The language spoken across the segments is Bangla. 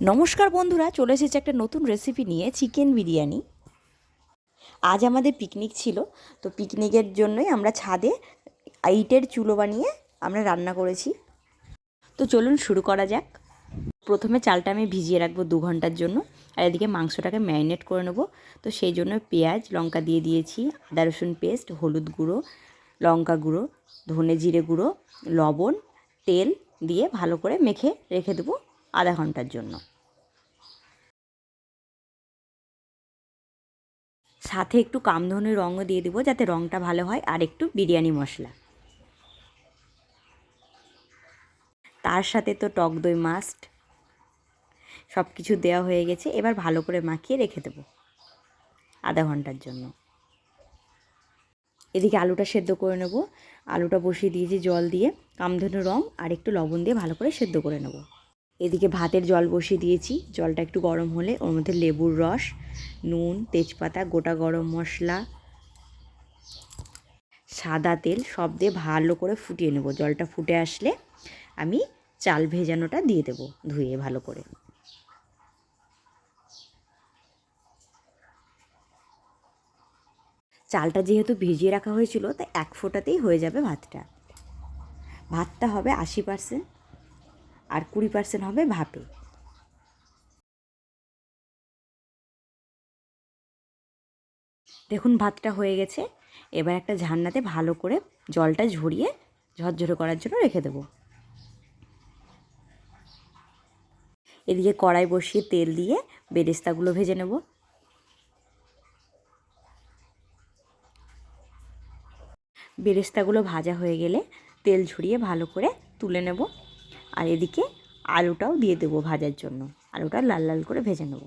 নমস্কার বন্ধুরা, চলে এসেছে একটা নতুন রেসিপি নিয়ে চিকেন বিরিয়ানি। আজ আমাদের পিকনিক ছিল, তো পিকনিকের জন্যই আমরা ছাদে ইটের চুলো বানিয়ে আমরা রান্না করেছি। তো চলুন শুরু করা যাক। প্রথমে চালটা আমি ভিজিয়ে রাখব দু ঘণ্টার জন্য, আর এদিকে মাংসটাকে ম্যারিনেট করে নেব। তো সেই জন্য পেঁয়াজ, লঙ্কা দিয়ে দিয়েছি, আদা, রসুন পেস্ট হলুদ গুঁড়ো, লঙ্কা গুঁড়ো, ধনে জিরে গুঁড়ো, লবণ, তেল দিয়ে ভালো করে মেখে রেখে দেবো। আধা ঘণ্টার জন্য। সাথে একটু কামধনের রঙও দিয়ে দেবো যাতে রঙটা ভালো হয়, আর একটু বিরিয়ানি মশলা। তার সাথে তো টক দই মাস্ট সব কিছু দেওয়া হয়ে গেছে, এবার ভালো করে মাখিয়ে রেখে দেবো আধা ঘণ্টার জন্য। এদিকে আলুটা সেদ্ধ করে নেব। আলুটা বসিয়ে দিয়েছি জল দিয়ে কামধনু রং, আর একটু লবণ দিয়ে ভালো করে সেদ্ধ করে নেব। এদিকে ভাতের জল বসিয়ে দিয়েছি। জলটা একটু গরম হলে ওর মধ্যে লেবুর রস, নুন, তেজপাতা, গোটা গরম মশলা, সাদা তেল সব দিয়ে ভালো করে ফুটিয়ে নেব। জলটা ফুটে আসলে আমি চাল ভেজানোটা দিয়ে দেবো ধুয়ে ভালো করে। চালটা যেহেতু ভিজিয়ে রাখা হয়েছিল, তাই এক ফোঁটাতেই হয়ে যাবে ভাতটা। ভাতটা হবে আশি পার্সেন্ট। আর কুড়ি পার্সেন্ট হবে ভাপে। দেখুন ভাতটা হয়ে গেছে, এবার একটা ঝান্নাতে ভালো করে জলটা ঝরিয়ে ঝরঝরে করার জন্য রেখে দেবো। এদিকে কড়াই বসিয়ে তেল দিয়ে বেরেস্তাগুলো ভেজে নেব। বেরেস্তাগুলো ভাজা হয়ে গেলে তেল ঝরিয়ে ভালো করে তুলে নেব। আর এদিকে আলুটাও দিয়ে দেবো ভাজার জন্য। আলুটা লাল লাল করে ভেজে নেব।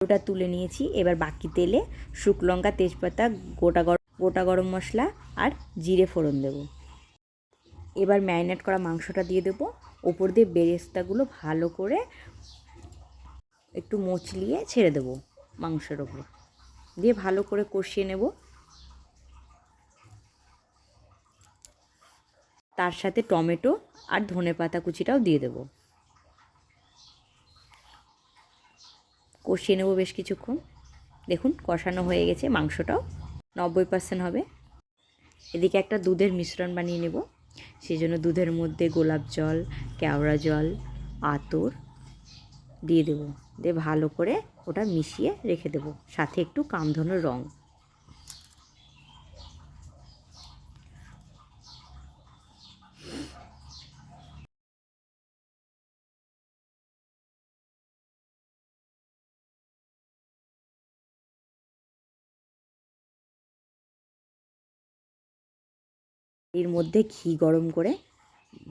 আলুটা তুলে নিয়েছি। এবার বাকি তেলে শুকনো লঙ্কা, তেজপাতা, গোটা গরম গোটা গরম মশলা আর জিরে ফোড়ন দেব। এবার ম্যারিনেট করা মাংসটা দিয়ে দেবো। ওপর দিয়ে বেরেস্তাগুলো ভালো করে একটু মচলিয়ে ছেড়ে দেবো মাংসের ওপর। দিয়ে ভালো করে কষিয়ে নেব। তার সাথে টমেটো আর ধনে পাতা কুচিটাও দিয়ে দেবো। কষিয়ে নেব বেশ কিছুক্ষণ। দেখুন, কষানো হয়ে গেছে মাংসটাও। নব্বই পার্সেন্ট হবে। এদিকে একটা দুধের মিশ্রণ বানিয়ে নেব। সেই জন্য দুধের মধ্যে গোলাপ জল, কেওড়া জল, আতর দিয়ে দেবো। দিয়ে ভালো করে ওটা মিশিয়ে রেখে দেবো। সাথে একটু কামধনুর রঙ এর মধ্যে ঘি গরম করে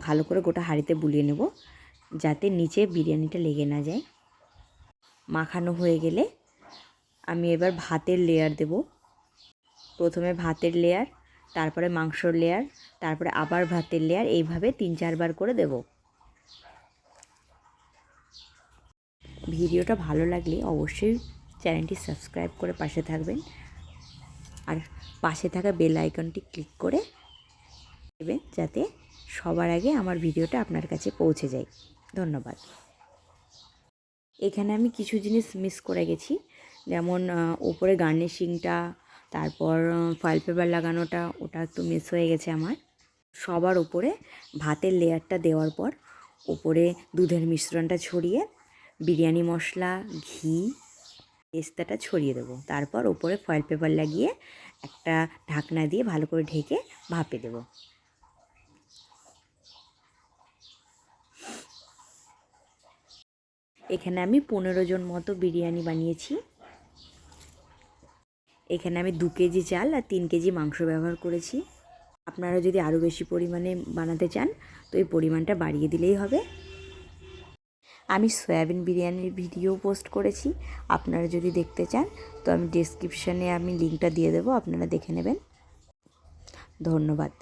ভালো করে গোটা হাঁড়িতে বুলিয়ে নেব, যাতে নিচে বিরিয়ানিটা লেগে না যায়। মাখানো হয়ে গেলে আমি এবার ভাতের লেয়ার দেব। প্রথমে ভাতের লেয়ার তারপরে মাংসর লেয়ার তারপরে আবার ভাতের লেয়ার এইভাবে তিন চারবার করে দেব। ভিডিওটা ভালো লাগলে অবশ্যই চ্যানেলটি সাবস্ক্রাইব করে পাশে থাকবেন। আর পাশে থাকা বেল আইকনটি ক্লিক করে দেবেন যাতে সবার আগে আমার ভিডিওটা আপনার কাছে পৌঁছে যায়। ধন্যবাদ। এখানে আমি কিছু জিনিস মিস করে গেছি। যেমন উপরে গার্নিশিংটা তারপর ফয়েল পেপার লাগানোটা, ওটা একটু মিস হয়ে গেছে আমার। সবার উপরে ভাতের লেয়ারটা দেওয়ার পর, উপরে দুধের মিশ্রণটা ছড়িয়ে, বিরিয়ানি মশলা, ঘি, পেস্তাটা ছড়িয়ে দেবো। তারপর উপরে ফয়েল পেপার লাগিয়ে একটা ঢাকনা দিয়ে ভালো করে ঢেকে ভাপে দেবো। এখানে আমি পনেরো জন মতো বিরিয়ানি বানিয়েছি। এখানে আমি দু কেজি চাল আর তিন কেজি মাংস ব্যবহার করেছি। আপনারা যদি আরও বেশি পরিমাণে বানাতে চান, তো এই পরিমাণটা বাড়িয়ে দিলেই হবে। আমি সয়াবিন বিরিয়ানির ভিডিও পোস্ট করেছি, আপনারা যদি দেখতে চান, তো আমি ডিসক্রিপশানে আমি লিঙ্কটা দিয়ে দেবো, আপনারা দেখে নেবেন। ধন্যবাদ।